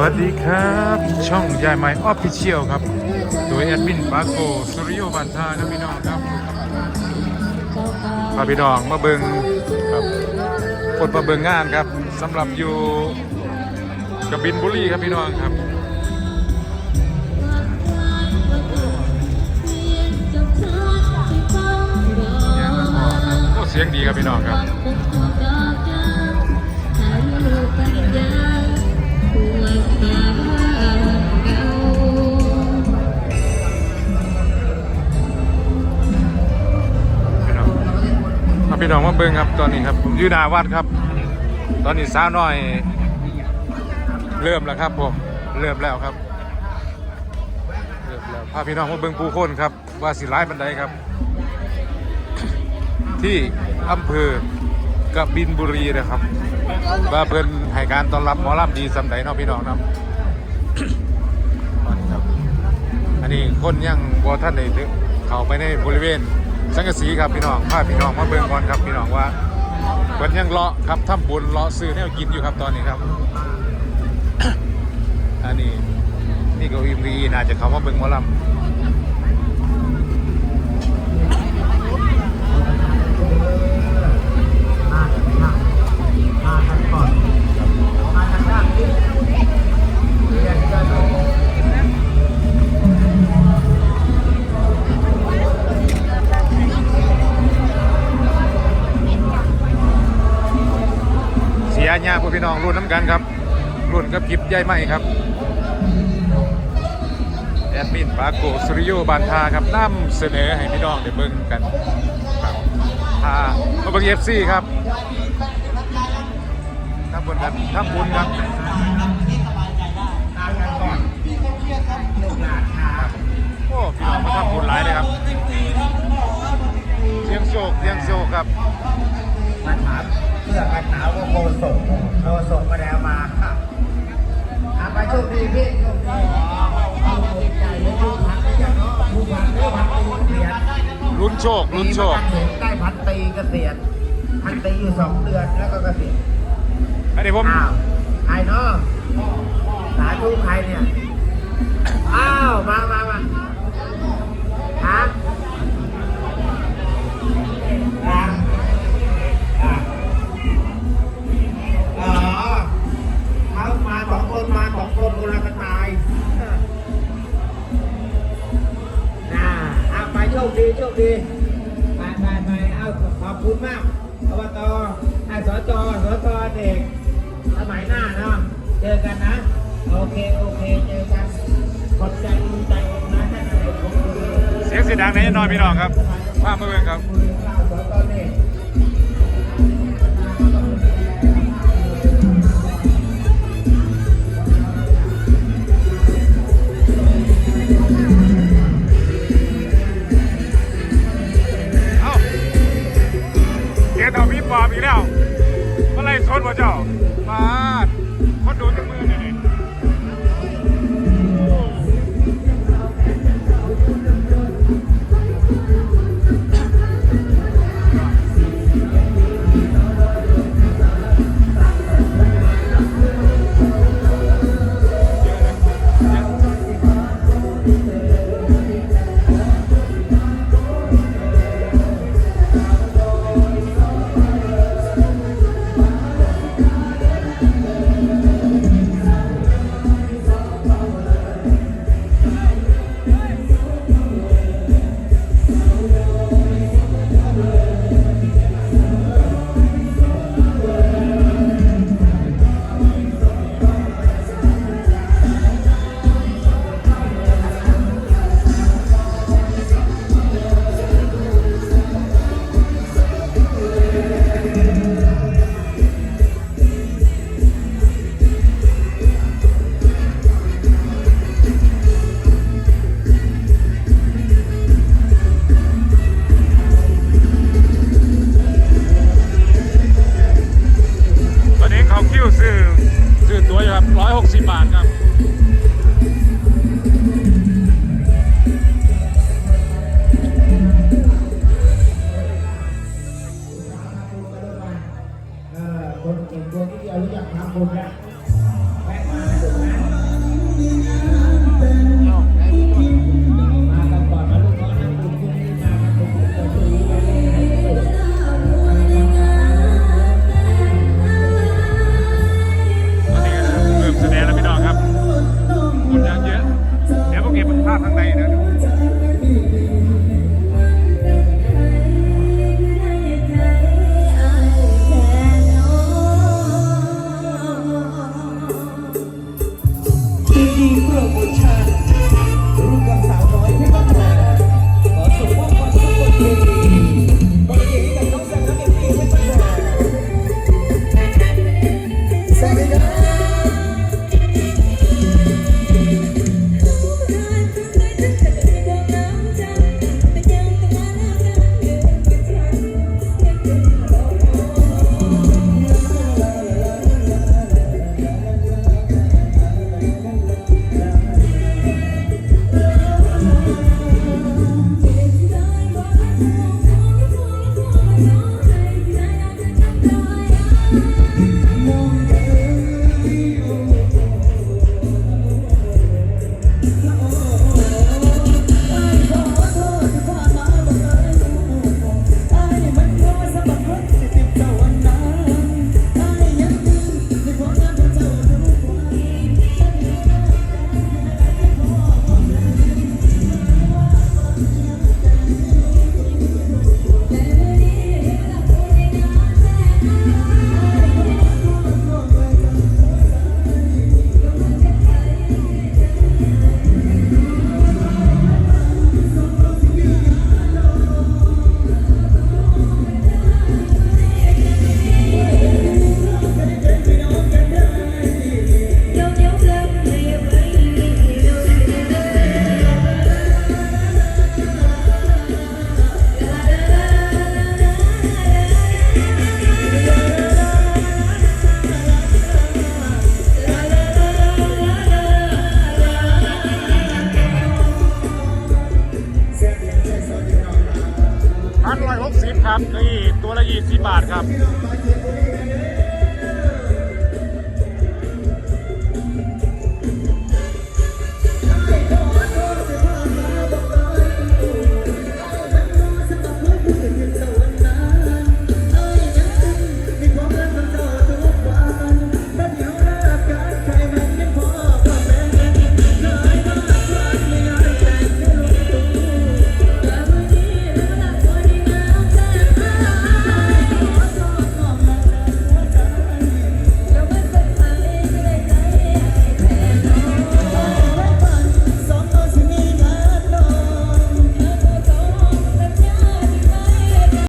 วัสดีครับ ช่องยายไม้ออฟฟิเชียลครับ โดยแอดมินปาโกสุริโยบันทาครับพี่น้องครับพาพี่น้องมาเบิงครับกดมาเบิงงานครับสำหรับอยู่กบินบุรีครับพี่น้องครับอย่างละพอครับโอ้เสียงดีครับพี่น้องครับ น้องมาเบิ่งครับตอนนี้ครับผมอยู่หนาวัดครับ ตอนนี้สาวน้อย เริ่มแล้วครับผมเริ่มแล้วครับเริ่มแล้วพาพี่น้องมาเบิ่งผู้คนครับ ว่าสิร้ายบันไดครับ ที่อำเภอกบินบุรีนะครับว่าเพิ่นให้การต้อนรับหมอลำดีสำใดเนาะพี่น้องนนี้ครับอันนี้คนยังบ่ท่านได้ถึงเข้าไปในบริเวณ สังกะสีครับพี่น้องพาพี่น้องมาเบิ่งก่อนครับพี่น้องว่าเพิ่นยังเลาะครับทำบุญเลาะซื้อแนวกินอยู่ครับตอนนี้ครับ อันนี้นี่ก็อิมรีน่าจะเข้ามาเบิ่งหมอลำเพี่น้องรุ่นน้ำกันครับ รุ่นกับกิบใหญ่ไหมครับแอดมินปาโกสุริโยบานทาครับนำเสนอให้พี่น้องได้เบิ่งกันครับพามาเบิ่งเอฟซีครับทำบุญครับทำบุญครับโอ้พี่น้องมาทำบุญหลายเลยครับเสียงโศกเสียงโศกครับปัญหาเสื้อกันหาวก็โคส่ง ดีพี่โชคดีเอาใจเลยลูกพันไม่ใช่เนาะลูกพันเด้อพันตีเกษียณลุ้นโชคลุ้นโชค ได้พันตีเกษียณพันตีอยู่สองเดือนแล้วก็เกษียณอันนี้ผมอ้าวใครเนาะสาธุใครเนี่ย คดีโชคดีไปไปไปเอาขอบคุณมากอบตไอ้สจสจเด็กสมัยหน้าเนาะเจอกันนะ โอเค โอเค เจอกันขอบใจดีใจนะท่านเสียงเสียงดังในนอนพี่น้องครับภาพมาเบิ่งครับ you ครับนี่ตัวละยี่สิบบาทครับ